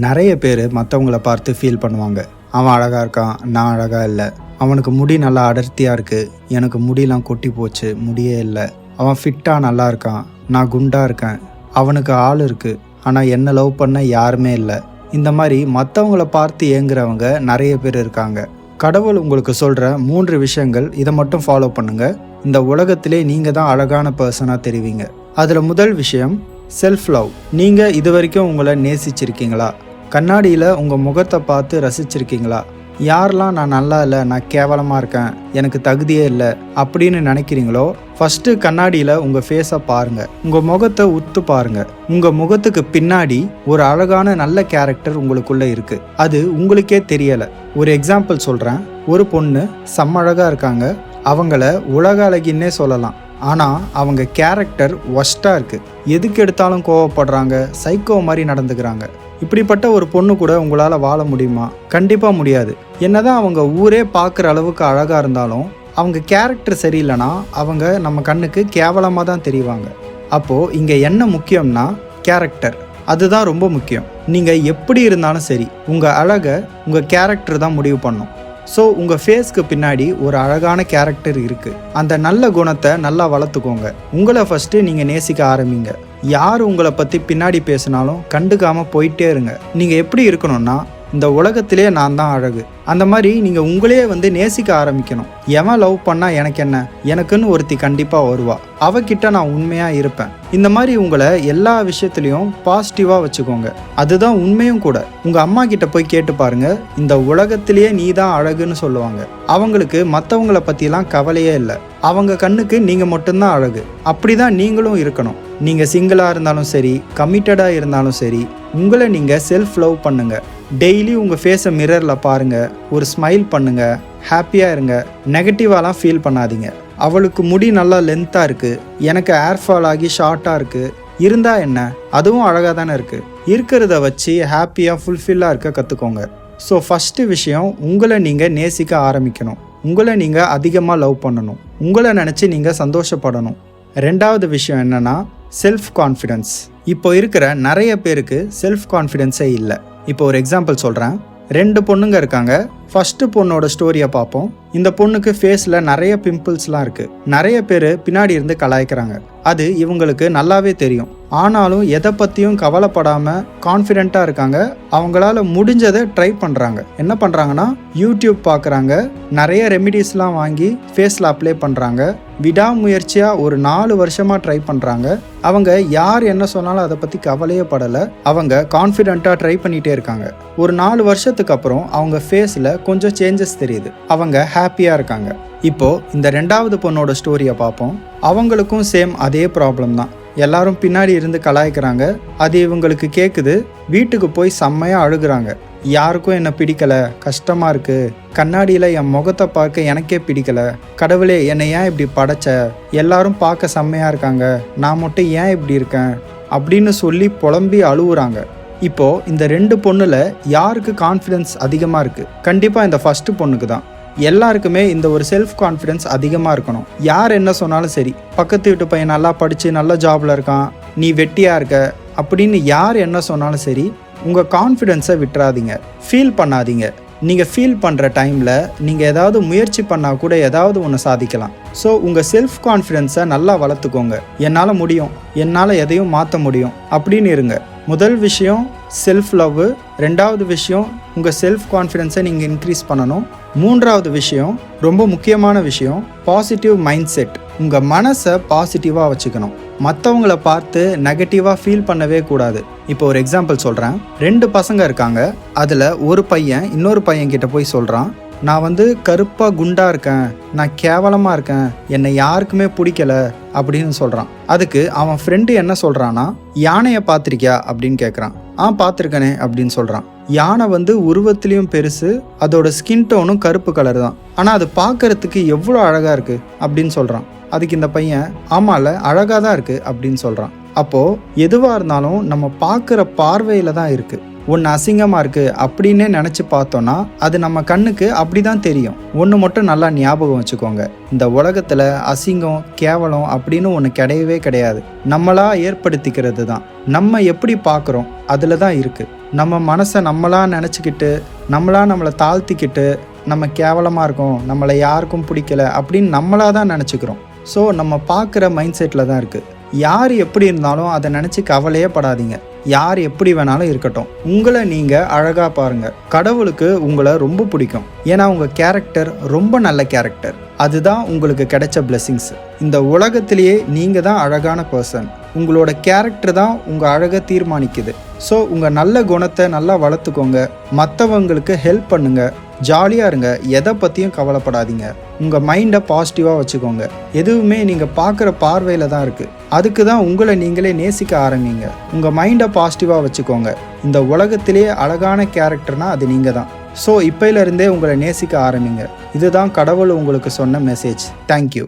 நிறைய பேர் மற்றவங்கள பார்த்து ஃபீல் பண்ணுவாங்க. அவன் அழகாக இருக்கான் நான் அழகாக இல்லை. அவனுக்கு முடி நல்லா அடர்த்தியாக இருக்குது எனக்கு முடியெலாம் கொட்டி போச்சு முடியே இல்லை. அவன் ஃபிட்டாக நல்லா இருக்கான் நான் குண்டாக இருக்கேன். அவனுக்கு ஆள் இருக்குது ஆனால் என்ன லவ் பண்ண யாருமே இல்லை. இந்த மாதிரி மற்றவங்கள பார்த்து ஏங்குறவங்க நிறைய பேர் இருக்காங்க. கடவுள் உங்களுக்கு சொல்கிற மூன்று விஷயங்கள் இதை மட்டும் ஃபாலோ பண்ணுங்கள் இந்த உலகத்திலே நீங்கள் தான் அழகான பர்சனாக தெரிவிங்க. அதில் முதல் விஷயம் செல்ஃப் லவ் நீங்கள் இது வரைக்கும் உங்களை நேசிச்சிருக்கீங்களா? கண்ணாடியில் உங்கள் முகத்தை பார்த்து ரசிச்சிருக்கீங்களா? யாரெல்லாம் நான் நல்லா இல்லை நான் கேவலமாக இருக்கேன் எனக்கு தகுதியே இல்லை அப்படின்னு நினைக்கிறீங்களோ ஃபஸ்ட்டு கண்ணாடியில் உங்கள் ஃபேஸை பாருங்கள் உங்கள் முகத்தை உத்து பாருங்கள் உங்கள் முகத்துக்கு பின்னாடி ஒரு அழகான நல்ல கேரக்டர் உங்களுக்குள்ளே இருக்குது அது உங்களுக்கே தெரியலை. ஒரு எக்ஸாம்பிள் சொல்கிறேன் ஒரு பொண்ணு செம்மழகாக இருக்காங்க. அவங்கள உலக அழகின்னே சொல்லலாம். ஆனால் அவங்க கேரக்டர் ஒஸ்ட்டாக இருக்குது எதுக்கு எடுத்தாலும் கோவப்படுறாங்க சைக்கோ மாதிரி நடந்துக்கிறாங்க. இப்படிப்பட்ட ஒரு பொண்ணு கூட உங்களால் வாழ முடியுமா? கண்டிப்பாக முடியாது. என்னதான் அவங்க ஊரே பார்க்குற அளவுக்கு அழகாக இருந்தாலும் அவங்க கேரக்டர் சரியில்லைனா அவங்க நம்ம கண்ணுக்கு கேவலமாக தான் தெரிவாங்க. அப்போது இங்கே என்ன முக்கியம்னா கேரக்டர் அதுதான் ரொம்ப முக்கியம். நீங்கள் எப்படி இருந்தாலும் சரி உங்கள் அழகை உங்கள் கேரக்டர் தான் முடிவு பண்ணும். ஸோ உங்கள் ஃபேஸ்க்கு பின்னாடி ஒரு அழகான கேரக்டர் இருக்குது அந்த நல்ல குணத்தை நல்லா வளர்த்துக்கோங்க. உங்களை ஃபஸ்ட்டு நீங்கள் நேசிக்க ஆரம்பிங்க. யார் உங்களை பற்றி பின்னாடி பேசினாலும் கண்டுக்காமல் போயிட்டே இருங்க. நீங்கள் எப்படி இருக்கணும்னா இந்த உலகத்திலே நான் தான் அழகு. அந்த மாதிரி நீங்கள் உங்களையே வந்து நேசிக்க ஆரம்பிக்கணும். எவன் லவ் பண்ணால் எனக்கு என்ன? எனக்குன்னு ஒருத்தி கண்டிப்பாக வருவா. அவகிட்ட நான் உண்மையாக இருப்பேன். இந்த மாதிரி உங்களை எல்லா விஷயத்துலையும் பாசிட்டிவாக வச்சுக்கோங்க. அதுதான் உண்மையும் கூட. உங்கள் அம்மா கிட்ட போய் கேட்டு பாருங்க. இந்த உலகத்திலேயே நீ தான் அழகுன்னு சொல்லுவாங்க. அவங்களுக்கு மற்றவங்கள பற்றிலாம் கவலையே இல்லை. அவங்க கண்ணுக்கு நீங்கள் மட்டும்தான் அழகு. அப்படி தான் நீங்களும் இருக்கணும். நீங்கள் சிங்கிளாக இருந்தாலும் சரி கமிட்டடாக இருந்தாலும் சரி உங்களை நீங்கள் செல்ஃப் லவ் பண்ணுங்கள் டெய்லி உங்கள் ஃபேஸை மிரரில் பாருங்கள் ஒரு ஸ்மைல் பண்ணுங்கள் ஹாப்பியாக இருங்க. நெகட்டிவாலாம் ஃபீல் பண்ணாதீங்க. அவளுக்கு முடி நல்லா லென்த்தாக இருக்குது எனக்கு ஏர் ஃபால் ஆகி ஷார்ட்டாக இருக்குது இருந்தால் என்ன? அதுவும் அழகாக தானே இருக்குது இருக்கிறத வச்சு ஹாப்பியாக ஃபுல்ஃபில்லாக இருக்க கற்றுக்கோங்க ஸோ ஃபஸ்ட்டு விஷயம் உங்களை நீங்கள் நேசிக்க ஆரம்பிக்கணும். உங்களை நீங்கள் அதிகமாக லவ் பண்ணணும். உங்களை நினச்சி நீங்கள் சந்தோஷப்படணும். ரெண்டாவது விஷயம் என்னன்னா செல்ஃப் கான்ஃபிடென்ஸ் இப்போ இருக்கிற நிறைய பேருக்கு செல்ஃப் கான்ஃபிடென்ஸே இல்லை. இப்போ ஒரு எக்ஸாம்பிள் சொல்கிறேன் ரெண்டு பொண்ணுங்க இருக்காங்க. ஃபர்ஸ்ட் பொண்ணோட ஸ்டோரியை பார்ப்போம். இந்த பொண்ணுக்கு ஃபேஸில் நிறைய பிம்பிள்ஸ்லாம் இருக்குது நிறைய பேர் பின்னாடி இருந்து கலாய்க்கிறாங்க. அது இவங்களுக்கு நல்லாவே தெரியும். ஆனாலும் எதை பற்றியும் கவலைப்படாமல் கான்ஃபிடென்ட்டாக இருக்காங்க. அவங்களால முடிஞ்சதை ட்ரை பண்ணுறாங்க என்ன பண்ணுறாங்கன்னா யூடியூப் பார்க்குறாங்க. நிறைய ரெமிடிஸ்லாம் வாங்கி ஃபேஸில் அப்ளை பண்ணுறாங்க விடாமுயற்சியாக ஒரு நாலு வருஷமாக ட்ரை பண்ணுறாங்க அவங்க யார் என்ன சொன்னாலும் அதை பற்றி கவலையே படலை. அவங்க கான்ஃபிடென்ட்டாக ட்ரை பண்ணிகிட்டே இருக்காங்க. ஒரு நாலு வருஷத்துக்கு அப்புறம் அவங்க ஃபேஸில் கொஞ்சம் சேஞ்சஸ் தெரியுது. அவங்க ஹாப்பியாக இருக்காங்க. இப்போ இந்த ரெண்டாவது பொண்ணோட ஸ்டோரியை பார்ப்போம் அவங்களுக்கும் சேம் அதே ப்ராப்ளம் தான். எல்லாரும் பின்னாடி இருந்து கலாய்க்கிறாங்க. அது இவங்களுக்கு கேட்குது வீட்டுக்கு போய் செம்மையாக அழுகுறாங்க. யாருக்கும் என்னை பிடிக்கலை. கஷ்டமாக இருக்குது கண்ணாடியில் என் முகத்தை பார்க்க எனக்கே பிடிக்கல. கடவுளே என்னை ஏன் இப்படி படைச்ச? எல்லாரும் பார்க்க செம்மையாக இருக்காங்க. நான் மட்டும் ஏன் இப்படி இருக்கேன்? அப்படின்னு சொல்லி புலம்பி அழுவுறாங்க. இப்போ இந்த ரெண்டு பொண்ணுல யாருக்கு கான்ஃபிடன்ஸ் அதிகமாக இருக்கு? கண்டிப்பாக இந்த ஃபர்ஸ்ட் பொண்ணுக்கு தான். எல்லாருக்குமே இந்த ஒரு செல்ஃப் கான்ஃபிடன்ஸ் அதிகமாக இருக்கணும். யார் என்ன சொன்னாலும் சரி பக்கத்து வீட்டு பையன் நல்லா படித்து நல்ல ஜாபில் இருக்கான் நீ வெட்டியாக இருக்க அப்படின்னு யார் என்ன சொன்னாலும் சரி உங்கள் கான்ஃபிடென்ஸை விட்டுறாதீங்க. ஃபீல் பண்ணாதீங்க. நீங்கள் ஃபீல் பண்ணுற டைமில் நீங்கள் ஏதாவது முயற்சி பண்ணால் கூட ஏதாவது ஒன்று சாதிக்கலாம். ஸோ உங்கள் செல்ஃப் கான்ஃபிடென்ஸை நல்லா வளர்த்துக்கோங்க. என்னால் முடியும். என்னால் எதையும் மாற்ற முடியும். அப்படின்னு இருங்க. முதல் விஷயம் செல்ஃப் லவ் ரெண்டாவது விஷயம் உங்கள் செல்ஃப் கான்ஃபிடென்ஸை நீங்கள் இன்க்ரீஸ் பண்ணணும். மூன்றாவது விஷயம் ரொம்ப முக்கியமான விஷயம் பாசிட்டிவ் மைண்ட் செட் உங்கள் மனசை பாசிட்டிவாக வச்சுக்கணும். மற்றவங்கள பார்த்து நெகட்டிவாக ஃபீல் பண்ணவே கூடாது. இப்போ ஒரு எக்ஸாம்பிள் சொல்கிறேன் ரெண்டு பசங்க இருக்காங்க. அதில் ஒரு பையன் இன்னொரு பையன் கிட்ட போய் சொல்கிறான் நான் வந்து கருப்பாக குண்டாக இருக்கேன். நான் கேவலமாக இருக்கேன். என்னை யாருக்குமே பிடிக்கல அப்படின்னு சொல்கிறான் அதுக்கு அவன் ஃப்ரெண்டு என்ன சொல்கிறான்னா யானையை பார்த்துருக்கியா அப்படின்னு கேட்குறான் ஆ பார்த்துருக்கனே அப்படின்னு சொல்கிறான் யானை வந்து உருவத்துலேயும் பெருசு அதோட ஸ்கின் டோனும் கருப்பு கலர் தான். ஆனால் அது பார்க்கறதுக்கு எவ்வளோ அழகாக இருக்குது அப்படின்னு சொல்கிறான் அதுக்கு இந்த பையன் ஆமால அழகாக தான் இருக்குது அப்படின்னு சொல்கிறான் அப்போது எதுவாக இருந்தாலும் நம்ம பார்க்குற பார்வையில் தான் இருக்குது ஒன்று அசிங்கமாக இருக்குது அப்படின்னே நினச்சி பார்த்தோன்னா அது நம்ம கண்ணுக்கு அப்படி தான் தெரியும். ஒன்று மட்டும் நல்லா ஞாபகம் வச்சுக்கோங்க. இந்த உலகத்தில் அசிங்கம் கேவலம் அப்படின்னு ஒன்று கிடையவே கிடையாது. நம்மளாக ஏற்படுத்திக்கிறது தான். நம்ம எப்படி பார்க்குறோம்? அதில் தான் இருக்குது நம்ம மனசை நம்மளாக நினச்சிக்கிட்டு நம்மளா நம்மளை தாழ்த்திக்கிட்டு நம்ம கேவலமாக இருக்கோம் நம்மளை யாருக்கும் பிடிக்கல அப்படின்னு நம்மளா தான் நினச்சிக்கிறோம். ஸோ நம்ம பார்க்குற மைண்ட் செட்டில் தான் இருக்குது யார் எப்படி இருந்தாலும் அதை நினச்சி கவலையே படாதீங்க. யார் எப்படி வேணாலும் இருக்கட்டும். உங்களை நீங்கள் அழகாக பாருங்கள் கடவுளுக்கு உங்களை ரொம்ப பிடிக்கும். ஏன்னா உங்கள் கேரக்டர் ரொம்ப நல்ல கேரக்டர் அதுதான் உங்களுக்கு கிடைச்ச பிளெஸ்ஸிங்ஸ் இந்த உலகத்திலேயே நீங்கள் தான் அழகான பர்சன் உங்களோட கேரக்டர் தான் உங்கள் அழகை தீர்மானிக்குது. ஸோ உங்கள் நல்ல குணத்தை நல்லா வளர்த்துக்கோங்க. மற்றவங்களுக்கு ஹெல்ப் பண்ணுங்கள் ஜாலியாக இருங்க. எதை பற்றியும் கவலைப்படாதீங்க. உங்கள் மைண்டை பாசிட்டிவாக வச்சுக்கோங்க. எதுவுமே நீங்கள் பார்க்குற பார்வையில் தான் இருக்குது அதுக்கு தான் உங்களை நீங்களே நேசிக்க ஆரம்பிங்க. உங்கள் மைண்டை பாசிட்டிவாக வச்சுக்கோங்க. இந்த உலகத்திலேயே அழகான கேரக்டர்னா அது நீங்கள் தான் ஸோ இப்பையிலிருந்தே உங்களை நேசிக்க ஆரம்பிங்க. இதுதான் கடவுள் உங்களுக்கு சொன்ன மெசேஜ் தேங்க்யூ